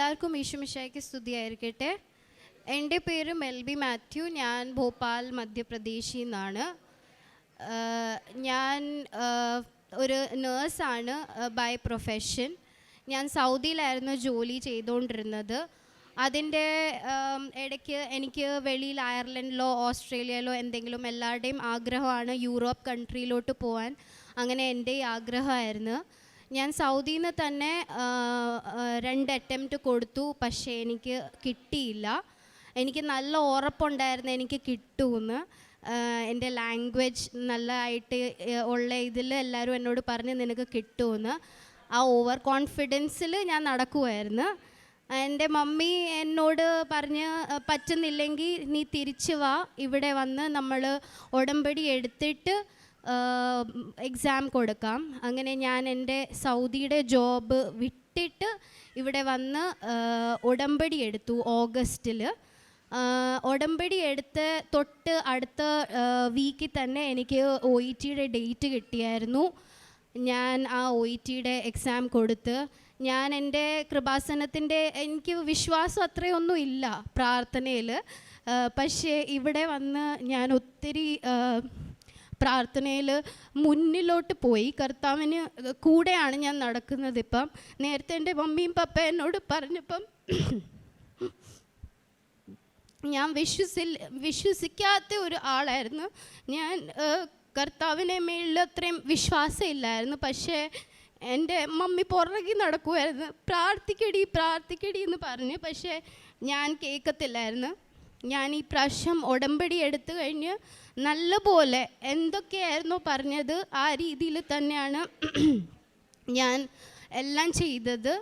എല്ലാവർക്കും ഈശുമിഷയ്ക്ക് സ്തുതിയായിരിക്കട്ടെ. എന്റെ പേര് മെൽബി മാത്യു ഞാൻ ഭോപ്പാൽ മധ്യപ്രദേശിൽ നിന്നാണ്. ഞാൻ ഒരു നേഴ്സാണ് ബൈ പ്രൊഫഷൻ ഞാൻ സൗദിയിലായിരുന്നു ജോലി ചെയ്തുകൊണ്ടിരുന്നത്. അതിന്റെ ഇടയ്ക്ക് എനിക്ക് വെളിയിൽ അയർലൻഡിലോ ഓസ്ട്രേലിയയിലോ എന്തെങ്കിലും എല്ലാവരുടെയും ആഗ്രഹമാണ് യൂറോപ്പ് കൺട്രിയിലോട്ട് പോകാൻ അങ്ങനെ എന്റെ ആഗ്രഹമായിരുന്നു. ഞാൻ സൗദിയിൽ നിന്ന് തന്നെ രണ്ട് അറ്റംപ്റ്റ് കൊടുത്തു. പക്ഷേ എനിക്ക് കിട്ടിയില്ല. എനിക്ക് നല്ല ഉറപ്പുണ്ടായിരുന്നു എനിക്ക് കിട്ടുമെന്ന്. എന്റെ ലാംഗ്വേജ് നല്ലതായിട്ട് ഉള്ള ഇതിൽ എല്ലാവരും എന്നോട് പറഞ്ഞ് നിനക്ക് കിട്ടുമെന്ന്. ആ ഓവർ കോൺഫിഡൻസിൽ ഞാൻ നടക്കുമായിരുന്നു എന്റെ മമ്മി എന്നോട് പറഞ്ഞ് "അ, പറ്റുന്നില്ലെങ്കിൽ നീ തിരിച്ചു വാ. ഇവിടെ വന്ന് നമ്മൾ ഉടമ്പടി എടുത്തിട്ട് എക്സാം കൊടുക്കാം. അങ്ങനെ ഞാൻ എന്റെ സൗദിയുടെ ജോബ് വിട്ടിട്ട് ഇവിടെ വന്ന് ഉടമ്പടി എടുത്തു ഓഗസ്റ്റിൽ ഉടമ്പടി എടുത്ത് തൊട്ട് അടുത്ത വീക്കിൽ തന്നെ എനിക്ക് ഒ ഇ ടിയുടെ ഡേറ്റ് കിട്ടിയായിരുന്നു. ഞാൻ ആ ഒ ഇ ടിയുടെ എക്സാം കൊടുത്ത്. ഞാൻ എന്റെ കൃപാസനത്തിന്റെ എനിക്ക് വിശ്വാസം അത്രയൊന്നും ഇല്ല പ്രാർത്ഥനയിൽ. പക്ഷേ ഇവിടെ വന്ന് ഞാൻ ഒത്തിരി പ്രാർത്ഥനയിൽ മുന്നിലോട്ട് പോയി. കർത്താവിന് കൂടെയാണ് ഞാൻ നടക്കുന്നത് ഇപ്പം. നേരത്തെ എന്റെ മമ്മിയും പപ്പ എന്നോട് പറഞ്ഞപ്പം ഞാൻ വിശ്വസി വിശ്വസിക്കാത്ത ഒരു ആളായിരുന്നു. ഞാൻ കർത്താവിനെ മേളിൽ അത്രയും വിശ്വാസമില്ലായിരുന്നു പക്ഷേ എന്റെ മമ്മി പുറകിൽ നടക്കുമായിരുന്നു പ്രാർത്ഥിക്കടി പ്രാർത്ഥിക്കടി എന്ന് പറഞ്ഞു. പക്ഷേ ഞാൻ കേൾക്കത്തില്ലായിരുന്നു. ഞാൻ ഈ പ്രാവശ്യം ഉടമ്പടി എടുത്തു കഴിഞ്ഞ് നല്ലപോലെ എന്തൊക്കെയായിരുന്നു പറഞ്ഞത് ആ രീതിയിൽ തന്നെയാണ് ഞാൻ എല്ലാം ചെയ്തത്.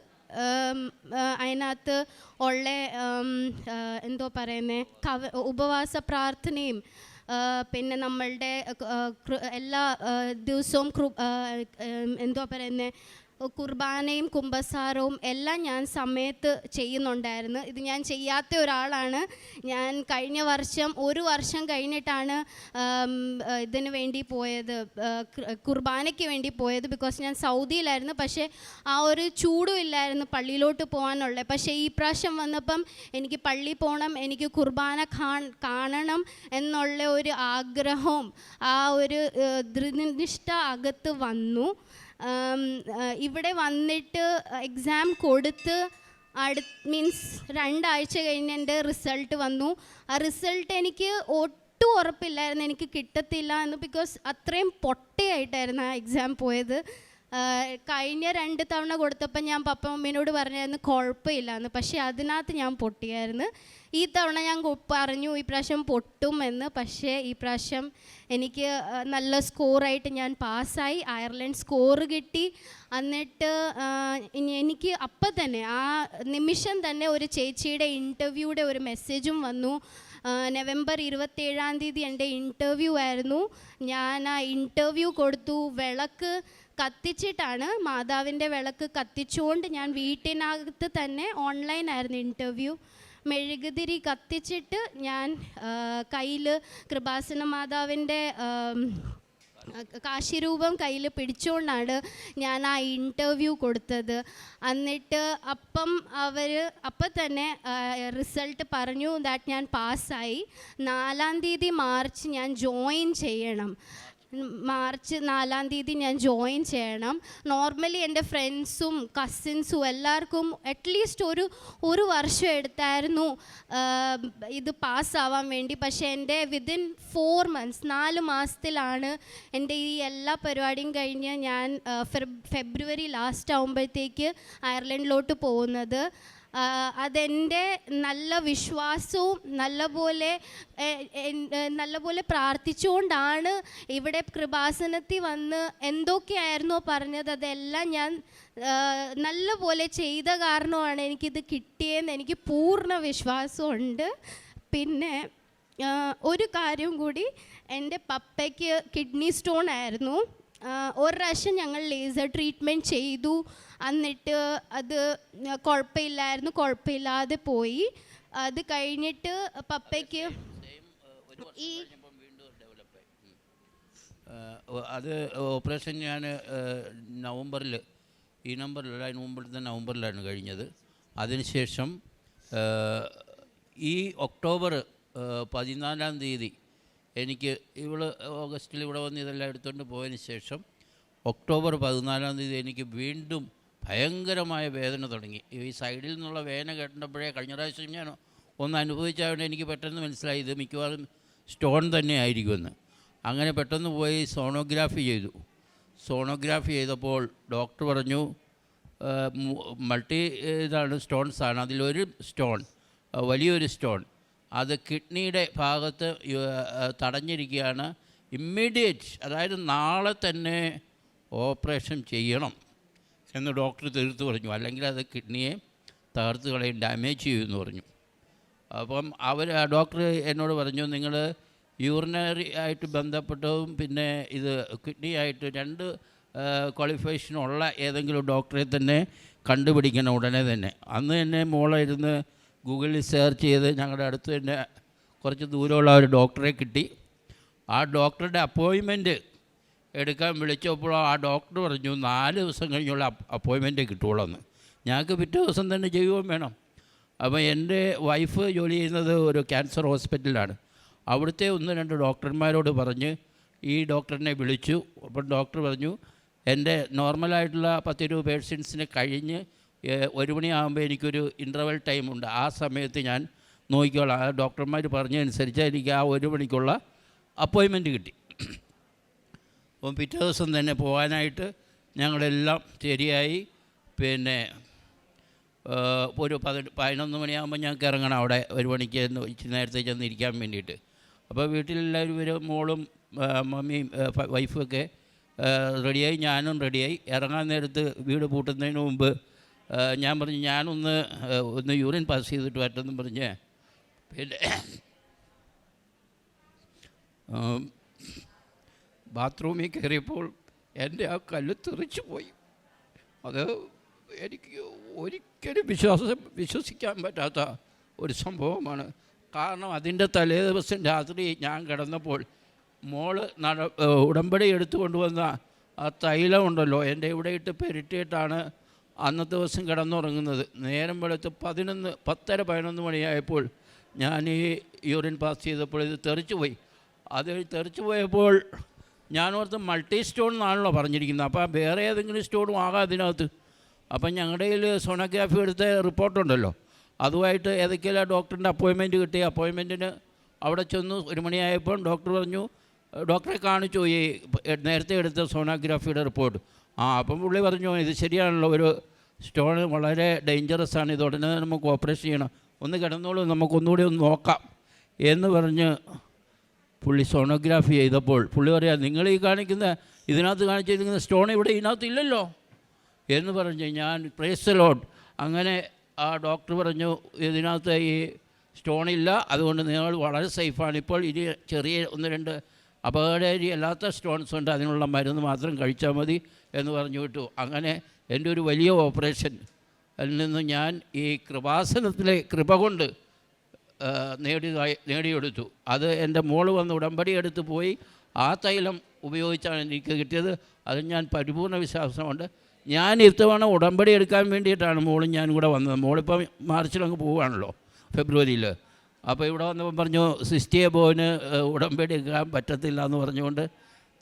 അതിനകത്ത് ഉള്ള എന്തോ പറയുന്നേ കവ ഉപവാസ പ്രാർത്ഥനയും പിന്നെ നമ്മളുടെ എല്ലാ ദിവസവും എന്തോ പറയുന്നേ കുർബാനയും കുമ്പസാരവും എല്ലാം ഞാൻ സമയത്ത് ചെയ്യുന്നുണ്ടായിരുന്നു. ഇത് ഞാൻ ചെയ്യാത്ത ഒരാളാണ്. ഞാൻ കഴിഞ്ഞ വർഷം ഒരു വർഷം കഴിഞ്ഞിട്ടാണ് ഇതിന് വേണ്ടി പോയത് കുർബാനയ്ക്ക് വേണ്ടി പോയത്. ബിക്കോസ് ഞാൻ സൗദിയിലായിരുന്നു. പക്ഷേ ആ ഒരു ചൂടും ഇല്ലായിരുന്നു പള്ളിയിലോട്ട് പോകാനുള്ളത്. പക്ഷേ ഈ പ്രാവശ്യം വന്നപ്പം എനിക്ക് പള്ളി പോകണം എനിക്ക് കുർബാന കാണണം എന്നുള്ള ഒരു ആഗ്രഹവും ആ ഒരു ദൃനിഷ്ഠ അകത്ത് വന്നു. ഇവിടെ വന്നിട്ട് എക്സാം കൊടുത്ത് അടു മീൻസ് രണ്ടാഴ്ച കഴിഞ്ഞ് എന്റെ റിസൾട്ട് വന്നു. ആ റിസൾട്ട് എനിക്ക് ഒട്ടും ഉറപ്പില്ലായിരുന്നു. എനിക്ക് കിട്ടത്തില്ല എന്ന് ബിക്കോസ് അത്രയും പൊട്ടയായിട്ടായിരുന്നു ആ എക്സാം പോയത്. കഴിഞ്ഞ രണ്ട് തവണ കൊടുത്തപ്പോൾ ഞാൻ പപ്പ മമ്മീനോട് പറഞ്ഞായിരുന്നു കുഴപ്പമില്ല എന്ന് പക്ഷേ അതിനകത്ത് ഞാൻ പൊട്ടിയായിരുന്നു. ഈ തവണ ഞാൻ പറഞ്ഞു ഈ പ്രാവശ്യം പൊട്ടും എന്ന് പക്ഷേ ഈ പ്രാവശ്യം എനിക്ക് നല്ല സ്കോറായിട്ട് ഞാൻ പാസ്സായി. അയർലൻഡ് സ്കോറ് കിട്ടി. എന്നിട്ട് എനിക്ക് അപ്പം തന്നെ ആ നിമിഷം തന്നെ ഒരു ചേച്ചിയുടെ ഇന്റർവ്യൂയുടെ ഒരു മെസ്സേജും വന്നു. നവംബർ ഇരുപത്തേഴാം തീയതി എന്റെ ഇന്റർവ്യൂ ആയിരുന്നു. ഞാൻ ആ ഇന്റർവ്യൂ കൊടുത്തു. വിളക്ക് കത്തിച്ചിട്ടാണ് മാതാവിന്റെ വിളക്ക് കത്തിച്ചുകൊണ്ട് ഞാൻ വീട്ടിനകത്ത് തന്നെ ഓൺലൈനായിരുന്നു ഇന്റർവ്യൂ മെഴുകുതിരി കത്തിച്ചിട്ട് ഞാൻ കയ്യിൽ കൃപാസന മാതാവിന്റെ കാശിരൂപം കയ്യിൽ പിടിച്ചുകൊണ്ടാണ് ഞാൻ ആ ഇന്റർവ്യൂ കൊടുത്തത്. എന്നിട്ട് അപ്പം അവർ അപ്പം തന്നെ റിസൾട്ട് പറഞ്ഞു ദാറ്റ് ഞാൻ പാസ്സായി നാലാം തീയതി മാർച്ച് ഞാൻ ജോയിൻ ചെയ്യണം. മാർച്ച് നാലാം തീയതി ഞാൻ ജോയിൻ ചെയ്യണം. നോർമലി എന്റെ ഫ്രണ്ട്സും കസിൻസും എല്ലാവർക്കും അറ്റ്ലീസ്റ്റ് ഒരു ഒരു വർഷം എടുത്തായിരുന്നു ഇത് പാസ്സാവാൻ വേണ്ടി. പക്ഷേ എന്റെ വിതിൻ ഫോർ മന്ത്സ് നാല് മാസത്തിലാണ് എന്റെ ഈ എല്ലാ പരിപാടിയും കഴിഞ്ഞ് ഞാൻ ഫെബ് ഫെബ്രുവരി ലാസ്റ്റ് ആകുമ്പോഴത്തേക്ക് അയർലൻഡിലോട്ട് പോകുന്നത്. അതെന്റെ നല്ല വിശ്വാസവും നല്ലപോലെ നല്ലപോലെ പ്രാർത്ഥിച്ചുകൊണ്ടാണ് ഇവിടെ കൃപാസനത്തിൽ വന്ന് എന്തൊക്കെയായിരുന്നോ പറഞ്ഞത്. അതെല്ലാം ഞാൻ നല്ലപോലെ ചെയ്ത കാരണമാണ് എനിക്കിത് കിട്ടിയെന്ന് എനിക്ക് പൂർണ വിശ്വാസമുണ്ട്. പിന്നെ ഒരു കാര്യം കൂടി എന്റെ പപ്പയ്ക്ക് കിഡ്നി സ്റ്റോൺ ആയിരുന്നു. ഒരു പ്രാവശ്യം ഞങ്ങൾ ലേസർ ട്രീറ്റ്മെന്റ് ചെയ്തു. എന്നിട്ട് അത് കുഴപ്പമില്ലായിരുന്നു കുഴപ്പമില്ലാതെ പോയി. അത് കഴിഞ്ഞിട്ട് പപ്പയ്ക്ക് ഈ അത് ഓപ്പറേഷൻ ഞാൻ നവംബറിൽ ഈ നവംബറിൽ അതിന് മുമ്പിലത്തെ നവംബറിലാണ് കഴിഞ്ഞത്. അതിനുശേഷം ഈ ഒക്ടോബർ പതിനാലാം തീയതി എനിക്ക് ഇവൾ ഓഗസ്റ്റിൽ ഇവിടെ വന്ന് ഇതെല്ലാം എടുത്തുകൊണ്ട് പോയതിന് ശേഷം ഒക്ടോബർ പതിനാലാം തീയതി എനിക്ക് വീണ്ടും ഭയങ്കരമായ വേദന തുടങ്ങി. ഈ സൈഡിൽ നിന്നുള്ള വേദന കേട്ടപ്പോഴേ കഴിഞ്ഞ പ്രാവശ്യം ഞാൻ ഒന്ന് അനുഭവിച്ചതുകൊണ്ട് എനിക്ക് പെട്ടെന്ന് മനസ്സിലായി. ഇത് മിക്കവാറും സ്റ്റോൺ തന്നെ ആയിരിക്കുമെന്ന് അങ്ങനെ പെട്ടെന്ന് പോയി സോണോഗ്രാഫി ചെയ്തു. സോണോഗ്രാഫി ചെയ്തപ്പോൾ ഡോക്ടർ പറഞ്ഞു മൾട്ടി ഇതാണ് സ്റ്റോൺസാണ്. അതിലൊരു സ്റ്റോൺ വലിയൊരു സ്റ്റോൺ. അത് കിഡ്നിയുടെ ഭാഗത്ത് തടഞ്ഞിരിക്കുകയാണ്. ഇമ്മീഡിയറ്റ് അതായത് നാളെ തന്നെ ഓപ്പറേഷൻ ചെയ്യണം എന്ന് ഡോക്ടർ തീർത്ത് പറഞ്ഞു. അല്ലെങ്കിൽ അത് കിഡ്നിയെ തകർത്ത് കളയും ഡാമേജ് ചെയ്യുമെന്ന് പറഞ്ഞു. അപ്പം അവർ ഡോക്ടർ എന്നോട് പറഞ്ഞു നിങ്ങൾ യൂറിനറി ആയിട്ട് ബന്ധപ്പെട്ടതും പിന്നെ ഇത് കിഡ്നി ആയിട്ട് രണ്ട് ക്വാളിഫിക്കേഷനുള്ള ഏതെങ്കിലും ഡോക്ടറെ തന്നെ കണ്ടുപിടിക്കണം ഉടനെ തന്നെ. അന്ന് തന്നെ മോളെ ഇരുന്ന് ഗൂഗിളിൽ സെർച്ച് ചെയ്ത് ഞങ്ങളുടെ അടുത്ത് തന്നെ കുറച്ച് ദൂരമുള്ള ഒരു ഡോക്ടറെ കിട്ടി. ആ ഡോക്ടറുടെ അപ്പോയിൻമെന്റ് എടുക്കാൻ വിളിച്ചപ്പോൾ ആ ഡോക്ടർ പറഞ്ഞു നാല് ദിവസം കഴിഞ്ഞുള്ള അപ്പോയിൻമെന്റ് കിട്ടുള്ളൂ എന്ന് ഞങ്ങൾക്ക് പിറ്റേ ദിവസം തന്നെ ചെയ്യുകയും വേണം. അപ്പോൾ എന്റെ വൈഫ് ജോലി ചെയ്യുന്നത് ഒരു ക്യാൻസർ ഹോസ്പിറ്റലിലാണ് അവിടുത്തെ ഒന്ന് രണ്ട് ഡോക്ടർമാരോട് പറഞ്ഞ് ഈ ഡോക്ടറിനെ വിളിച്ചു. അപ്പോൾ ഡോക്ടർ പറഞ്ഞു എന്റെ നോർമലായിട്ടുള്ള പത്തിരുപത് പേഷ്യൻസിന് കഴിഞ്ഞ് ഒരു മണിയാകുമ്പോൾ എനിക്കൊരു ഇന്റർവെൽ ടൈമുണ്ട് ആ സമയത്ത് ഞാൻ നോക്കിക്കോളാം. ആ ഡോക്ടർമാർ പറഞ്ഞതനുസരിച്ച് എനിക്ക് ആ ഒരു മണിക്കുള്ള അപ്പോയിൻമെന്റ് കിട്ടി. അപ്പം പിറ്റേ ദിവസം തന്നെ പോകാനായിട്ട് ഞങ്ങളെല്ലാം ശരിയായി. പിന്നെ ഒരു പതി പതിനൊന്ന് മണിയാകുമ്പോൾ ഞങ്ങൾക്ക് ഇറങ്ങണം അവിടെ ഒരു മണിക്ക് ചെന്ന് ഇച്ചിരി നേരത്തെ ചെന്ന് ഇരിക്കാൻ വേണ്ടിയിട്ട്. അപ്പോൾ വീട്ടിലെല്ലാവരും മോളും മമ്മിയും ഏഹ്, ഫ- വൈഫും ഒക്കെ ഏഹ്, റെഡിയായി ഞാനും റെഡിയായി ഇറങ്ങാൻ നേരത്ത് വീട് പൂട്ടുന്നതിന് മുമ്പ് ഞാൻ പറഞ്ഞു ഞാനൊന്ന് ഒന്ന് യൂറിൻ പാസ് ചെയ്തിട്ട് വരട്ടെന്ന് പറഞ്ഞ് പിന്നെ ബാത്റൂമിൽ കയറിയപ്പോൾ എന്റെ ആ കല്ല് തെറിച്ചു പോയി. അത് എനിക്ക് ഒരിക്കലും വിശ്വാസം വിശ്വസിക്കാൻ പറ്റാത്ത ഒരു സംഭവമാണ്. കാരണം അതിന്റെ തലേ ദിവസം രാത്രി ഞാൻ കിടന്നപ്പോൾ മോൾ നട ഉടമ്പടി എടുത്തു കൊണ്ടുവന്ന ആ തൈലം ഉണ്ടല്ലോ എന്റെ ഇവിടെ ഇട്ട് പെരുട്ടിയിട്ടാണ് അന്നത്തെ ദിവസം കിടന്നുറങ്ങുന്നത്. നേരം വെളുത്ത് പതിനൊന്ന് പത്തര പതിനൊന്ന് മണിയായപ്പോൾ ഞാൻ ഈ യൂറിൻ പാസ് ചെയ്തപ്പോൾ ഇത് തെറിച്ചു പോയി. അത് തെറിച്ചു പോയപ്പോൾ ഞാനോർത്ത് മൾട്ടി സ്റ്റോൺ എന്നാണല്ലോ പറഞ്ഞിരിക്കുന്നത്. അപ്പോൾ വേറെ ഏതെങ്കിലും സ്റ്റോണും ആകാം അതിനകത്ത്. അപ്പം ഞങ്ങളുടെ കയ്യിൽ സോണോഗ്രാഫി എടുത്ത റിപ്പോർട്ടുണ്ടല്ലോ. അതുമായിട്ട് ഏതൊക്കെയല്ല ഡോക്ടറിന്റെ അപ്പോയിൻമെന്റ് കിട്ടി അപ്പോയിൻമെന്റിന് അവിടെ ചെന്നു. ഒരു മണിയായപ്പോൾ ഡോക്ടർ പറഞ്ഞു ഡോക്ടറെ കാണിച്ചു ഈ നേരത്തെ എടുത്ത സോണോഗ്രാഫിയുടെ റിപ്പോർട്ട്. ആ അപ്പം പുള്ളി പറഞ്ഞു ഇത് ശരിയാണല്ലോ ഒരു സ്റ്റോൺ വളരെ ഡേഞ്ചറസ് ആണ് ഇത് ഉടനെ നമുക്ക് ഓപ്പറേഷൻ ചെയ്യണം. ഒന്ന് കിടന്നോളൂ നമുക്കൊന്നുകൂടി ഒന്ന് നോക്കാം എന്ന് പറഞ്ഞ് പുള്ളി സോണോഗ്രാഫി ചെയ്തപ്പോൾ പുള്ളി പറയാം നിങ്ങൾ ഈ കാണിക്കുന്ന ഇതിനകത്ത് കാണിച്ചിരിക്കുന്ന സ്റ്റോൺ ഇവിടെ ഇതിനകത്ത് ഇല്ലല്ലോ എന്ന് പറഞ്ഞ് ഞാൻ പ്രേസ് ലോഡ് അങ്ങനെ ആ ഡോക്ടർ പറഞ്ഞു ഇതിനകത്ത് ഈ സ്റ്റോണില്ല അതുകൊണ്ട് നിങ്ങൾ വളരെ സേഫാണ് ഇപ്പോൾ ഇനി ചെറിയ ഒന്ന് രണ്ട് അപകടകാരി അല്ലാത്ത സ്റ്റോൺസ് ഉണ്ട്. അതിനുള്ള മരുന്ന് മാത്രം കഴിച്ചാൽ മതി എന്ന് പറഞ്ഞു വിട്ടു. അങ്ങനെ എന്റെ ഒരു വലിയ ഓപ്പറേഷൻ അതിൽ നിന്ന് ഞാൻ ഈ കൃപാസനത്തിലെ കൃപ കൊണ്ട് നേടി നേടിയതായി നേടിയെടുത്തു. അത് എന്റെ മോൾ വന്ന് ഉടമ്പടി എടുത്ത് പോയി. ആ തൈലം ഉപയോഗിച്ചാണ് എനിക്ക് കിട്ടിയത്. അത് ഞാൻ പരിപൂർണ വിശ്വാസമുണ്ട്. ഞാൻ ഇത്തവണ ഉടമ്പടി എടുക്കാൻ വേണ്ടിയിട്ടാണ് മോളും ഞാനും കൂടെ വന്നത്. മോളിപ്പം മാർച്ചിലങ്ങ് പോവുകയാണല്ലോ ഫെബ്രുവരിയിൽ. അപ്പോൾ ഇവിടെ വന്നപ്പം പറഞ്ഞു സിസ്റ്റിയെ പോയിന് ഉടമ്പടി എടുക്കാൻ പറ്റത്തില്ല എന്ന് പറഞ്ഞുകൊണ്ട്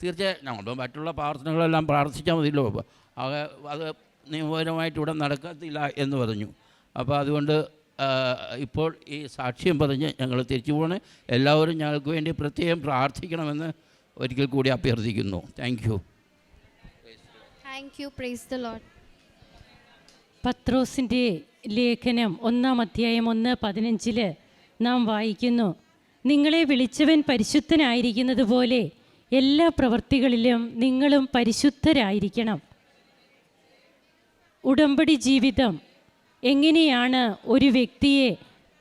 തീർച്ചയായും നമ്മൾ മറ്റുള്ള പ്രാർത്ഥനകളെല്ലാം പ്രാർത്ഥിച്ചാൽ മതിയല്ലോ. അത് അത് നിയമപരമായിട്ട് ഇവിടെ നടക്കത്തില്ല എന്ന് പറഞ്ഞു. അപ്പോൾ അതുകൊണ്ട് ഇപ്പോൾ ഈ സാക്ഷ്യം പറഞ്ഞ് ഞങ്ങൾ തിരിച്ചു പോകണേ എല്ലാവരും ഞങ്ങൾക്ക് വേണ്ടി പ്രത്യേകം പ്രാർത്ഥിക്കണമെന്ന് ഒരിക്കൽ കൂടി അഭ്യർത്ഥിക്കുന്നു. Thank you thank you praise the lord പത്രോസിന്റെ ലേഖനം ഒന്നാം അധ്യായം ഒന്ന് പതിനഞ്ചിൽ നാം വായിക്കുന്നു. നിങ്ങളെ വിളിച്ചവൻ പരിശുദ്ധനായിരിക്കുന്നത് പോലെ എല്ലാ പ്രവൃത്തികളിലും നിങ്ങളും പരിശുദ്ധരായിരിക്കണം. ഉടമ്പടി ജീവിതം എങ്ങനെയാണ് ഒരു വ്യക്തിയെ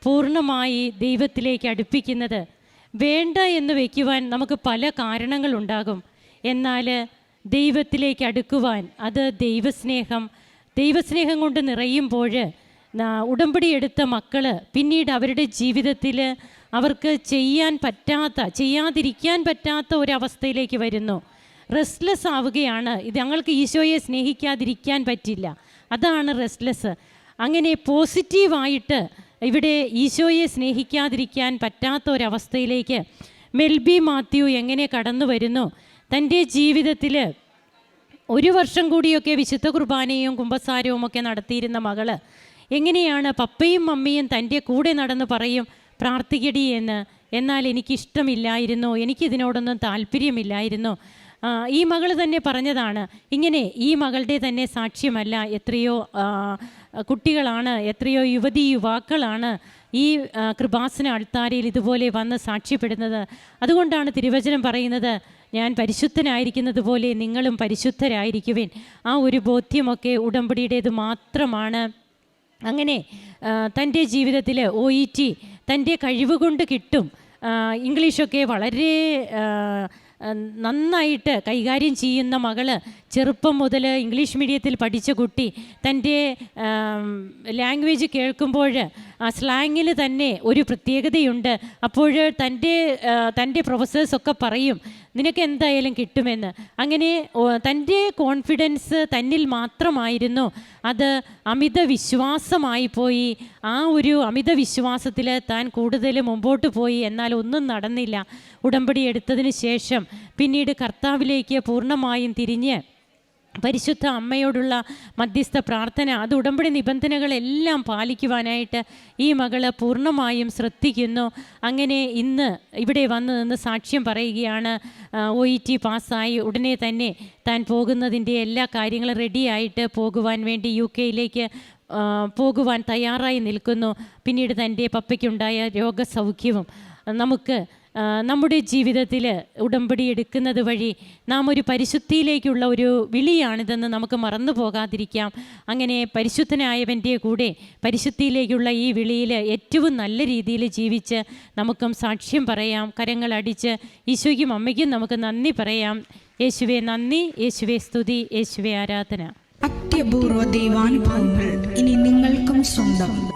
പൂർണമായി ദൈവത്തിലേക്ക് അടുപ്പിക്കുന്നത്? വേണ്ട എന്ന് വയ്ക്കുവാൻ നമുക്ക് പല കാരണങ്ങളുണ്ടാകും എന്നാൽ ദൈവത്തിലേക്ക് അടുക്കുവാൻ അത് ദൈവസ്നേഹം ദൈവസ്നേഹം കൊണ്ട് നിറയുമ്പോൾ ഉടമ്പടി എടുത്ത മക്കൾ പിന്നീട് അവരുടെ ജീവിതത്തിൽ അവർക്ക് ചെയ്യാൻ പറ്റാത്ത ചെയ്യാതിരിക്കാൻ പറ്റാത്ത ഒരവസ്ഥയിലേക്ക് വരുന്നു. റെസ്റ്റ്ലെസ് ആവുകയാണ്. ഇത് ഞങ്ങൾക്ക് ഈശോയെ സ്നേഹിക്കാതിരിക്കാൻ പറ്റില്ല. അതാണ് റെസ്റ്റ്ലെസ് അങ്ങനെ പോസിറ്റീവായിട്ട് ഇവിടെ ഈശോയെ സ്നേഹിക്കാതിരിക്കാൻ പറ്റാത്ത ഒരവസ്ഥയിലേക്ക് മെൽബി മാത്യു എങ്ങനെ കടന്നു വരുന്നു? തന്റെ ജീവിതത്തിൽ ഒരു വർഷം കൂടിയൊക്കെ വിശുദ്ധ കുർബാനയും കുമ്പസാരവും ഒക്കെ നടത്തിയിരുന്ന മകൾ എങ്ങനെയാണ് പപ്പയും മമ്മിയും തന്റെ കൂടെ നടന്ന് പറയും പ്രാർത്ഥിക്കടി എന്ന്. എന്നാൽ എനിക്കിഷ്ടമില്ലായിരുന്നു. എനിക്കിതിനോടൊന്നും താല്പര്യമില്ലായിരുന്നു. ഈ മകൾ തന്നെ പറഞ്ഞതാണ് ഇങ്ങനെ ഈ മകളുടെ തന്നെ സാക്ഷ്യമല്ല. എത്രയോ കുട്ടികളാണ് എത്രയോ യുവതി യുവാക്കളാണ് ഈ കൃപാസന അൾത്താരയിൽ ഇതുപോലെ വന്ന് സാക്ഷ്യപ്പെടുന്നത്. അതുകൊണ്ടാണ് തിരുവചനം പറയുന്നത് ഞാൻ പരിശുദ്ധനായിരിക്കുന്നത് പോലെ നിങ്ങളും പരിശുദ്ധരായിരിക്കുവിൻ. ആ ഒരു ബോധ്യമൊക്കെ ഉടമ്പടിയുടേത് മാത്രമാണ്. അങ്ങനെ തന്റെ ജീവിതത്തിൽ ഒ ഇ ടി തന്റെ കഴിവ് കൊണ്ട് കിട്ടും ഇംഗ്ലീഷൊക്കെ വളരെ നന്നായിട്ട് കൈകാര്യം ചെയ്യുന്ന മകൾ ചെറുപ്പം മുതൽ ഇംഗ്ലീഷ് മീഡിയത്തിൽ പഠിച്ച കുട്ടി തന്റെ ലാംഗ്വേജ് കേൾക്കുമ്പോൾ ആ സ്ലാങ്ങിൽ തന്നെ ഒരു പ്രത്യേകതയുണ്ട്. അപ്പോൾ തന്റെ തന്റെ പ്രൊഫസേഴ്സൊക്കെ പറയും നിനക്ക് എന്തായാലും കിട്ടുമെന്ന്. അങ്ങനെ തന്റെ കോൺഫിഡൻസ് തന്നിൽ മാത്രമായിരുന്നു അത് അമിത വിശ്വാസമായി പോയി. ആ ഒരു അമിത വിശ്വാസത്തിൽ താൻ കൂടുതൽ മുമ്പോട്ട് പോയി. എന്നാൽ ഒന്നും നടന്നില്ല. ഉടമ്പടി എടുത്തതിന് ശേഷം പിന്നീട് കർത്താവിലേക്ക് പൂർണമായും തിരിഞ്ഞ് പരിശുദ്ധ അമ്മയോടുള്ള മധ്യസ്ഥ പ്രാർത്ഥന അത് ഉടമ്പടി നിബന്ധനകളെല്ലാം പാലിക്കുവാനായിട്ട് ഈ മകൾ പൂർണമായും ശ്രദ്ധിക്കുന്നു. അങ്ങനെ ഇന്ന് ഇവിടെ വന്നു നിന്ന് സാക്ഷ്യം പറയുകയാണ് ഒ ഇ ടി പാസ്സായി ഉടനെ തന്നെ താൻ പോകുന്നതിന്റെ എല്ലാ കാര്യങ്ങളും റെഡിയായിട്ട് പോകുവാൻ വേണ്ടി യു കെയിലേക്ക് പോകുവാൻ തയ്യാറായി നിൽക്കുന്നു. പിന്നീട് തന്റെ പപ്പയ്ക്കുണ്ടായ രോഗസൗഖ്യവും നമുക്ക് നമ്മുടെ ജീവിതത്തിൽ ഉടമ്പടി എടുക്കുന്നത് വഴി നാം ഒരു പരിശുദ്ധിയിലേക്കുള്ള ഒരു വിളിയാണിതെന്ന് നമുക്ക് മറന്നു പോകാതിരിക്കാം. അങ്ങനെ പരിശുദ്ധനായവന്റെ കൂടെ പരിശുദ്ധിയിലേക്കുള്ള ഈ വിളിയിൽ ഏറ്റവും നല്ല രീതിയിൽ ജീവിച്ച് നമുക്കും സാക്ഷ്യം പറയാം. കരങ്ങളടിച്ച് ഈശോയ്ക്കും അമ്മയ്ക്കും നമുക്ക് നന്ദി പറയാം. യേശുവേ നന്ദി യേശുവേ സ്തുതി യേശുവേ ആരാധന. അത്യപൂർവ ദൈവാനുഭവങ്ങൾ ഇനി നിങ്ങൾക്കും സ്വന്തം.